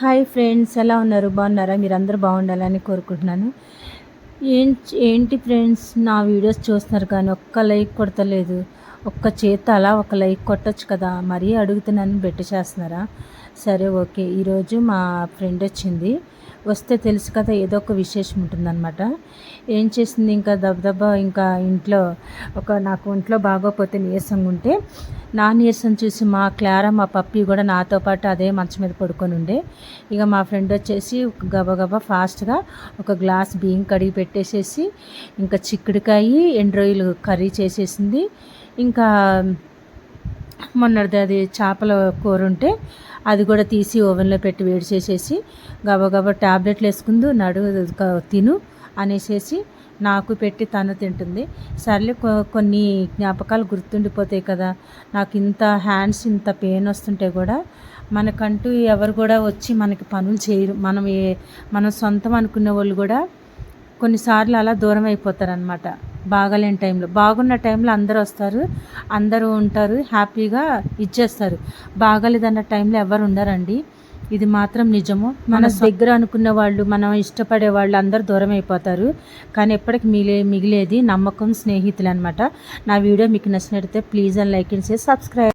Hi friends ఎలా ఉన్నారు? బాగున్నారా? మీరు అందరూ బాగుండాలని కోరుకుంటున్నాను. ఏం ఏంటి ఫ్రెండ్స్? నా వీడియోస్ చూస్తున్నారు కానీ ఒక్క లైక్ కొడతలేదు. ఒక్క చేత అలా ఒక లైక్ కొట్టచ్చు కదా? మరీ అడుగుతున్నాను బెట్ట చేస్తున్నారా? సరే ఓకే. ఈరోజు మా ఫ్రెండ్ వచ్చింది. వస్తే తెలుసు కదా ఏదో ఒక విశేషం ఉంటుందన్నమాట. ఏం చేసింది ఇంకా దబదబా ఇంకా ఇంట్లో ఒక నాకు ఒంట్లో బాగోపోతే నీరసంగా ఉంటే నా నీరసం చూసి మా క్లారా మా పప్పి కూడా నాతో పాటు అదే మంచం మీద పడుకొని ఉండే. ఇక మా ఫ్రెండ్ వచ్చేసి గబగబా ఫాస్ట్గా ఒక గ్లాస్ బియ్యం కడిగి పెట్టేసేసి ఇంకా చిక్కుడుకాయ ఎండ్రోయిలు కర్రీ చేసేసింది. ఇంకా మొన్నటిది అది చేపల కూర ఉంటే అది కూడా తీసి ఓవెన్లో పెట్టి వేడి చేసేసి గబగబా ట్యాబ్లెట్లు వేసుకుందు నడు తిను అనేసేసి నాకు పెట్టి తను తింటుంది. సర్లే కొన్ని జ్ఞాపకాలు గుర్తుండిపోతాయి కదా. నాకు ఇంత హ్యాండ్స్ ఇంత పెయిన్ వస్తుంటే కూడా మనకంటూ ఎవరు కూడా వచ్చి మనకి పనులు చేయరు. మనం ఏ మనం సొంతం అనుకునే వాళ్ళు కూడా కొన్నిసార్లు అలా దూరం అయిపోతారనమాట బాగాలేని టైంలో. బాగున్న టైంలో అందరూ వస్తారు. అందరూ ఉంటారు. హ్యాపీగా ఇచ్చేస్తారు. బాగాలేదన్న టైంలో ఎవరు ఉండరండి. ఇది మాత్రం నిజము. మన దగ్గర అనుకున్న వాళ్ళు మనం ఇష్టపడే వాళ్ళు అందరు దూరం అయిపోతారు. కానీ ఎప్పటికి మిగిలే మిగిలేది నమ్మకం స్నేహితులు అనమాట నా వీడియో మీకు నచ్చినట్టయితే please and like and share. Subscribe